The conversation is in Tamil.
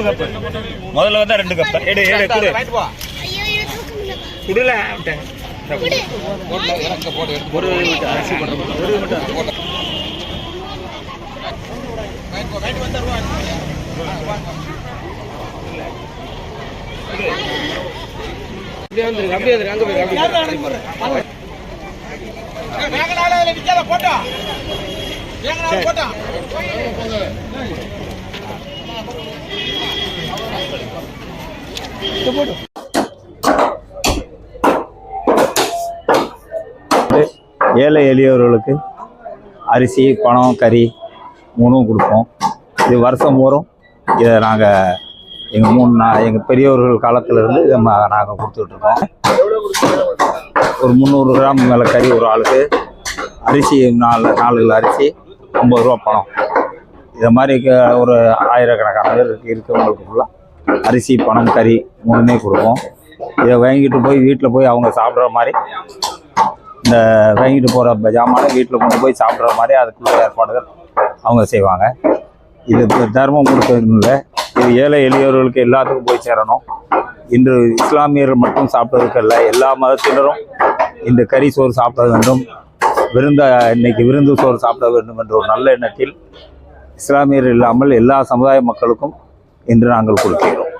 கப்பு முதல்ல வந்தா ரெண்டு கப் எடு எடு குடு. குடுல விட்டேன். ஒரு மட்டும் அரிசி போடுற மட்டும். ஒரு இது போடு. ஏழை எளியவர்களுக்கு அரிசி பணம் கறி மூணும் கொடுப்போம். இது வருஷம் பூரம் இதை நாங்கள் எங்கள் மூணு நான் எங்கள் பெரியவர்கள் காலத்திலேருந்து இதை நாங்கள் கொடுத்துட்ருக்கோம் ஒரு முந்நூறு கிராம் மேலே கறி ஒரு ஆளுக்கு அரிசி நாலு நாலு கிலோ அரிசி ஐம்பது ரூபா பணம் இதை மாதிரி க- ஒரு ஆயிரக்கணக்கான பேர் இருக்கு- இருக்கவங்களுக்கு ஃபுல்லாக அரிசி பணம் கறி மூணுமே கொடுப்போம். இதை வாங்கிட்டு போய் வீட்டில் போய் அவங்க சாப்பிட்ற மாதிரி இந்த வாங்கிட்டு போகிற ஜாமானை வீட்டில் கொண்டு போய் சாப்பிட்ற மாதிரி அதுக்குள்ள ஏற்பாடுகள் அவங்க செய்வாங்க. இது இப்ப தர்மம் கொடுக்கறது இல்லை இது ஏழை எளியவர்களுக்கு எல்லாத்துக்கும் போய் சேரணும். இன்று இஸ்லாமியர்கள் மட்டும் சாப்பிட்டதுக்கு இல்லை எல்லா மதத்தினரும் இந்த கறி சோறு சாப்பிட வேண்டும் விருந்த இன்னைக்கு விருந்து சோறு சாப்பிட வேண்டும் என்ற ஒரு நல்ல எண்ணத்தில் இஸ்லாமியர் இல்லாமல் எல்லா சமுதாய மக்களுக்கும் என்று நாங்கள் கொடுக்கிறோம்.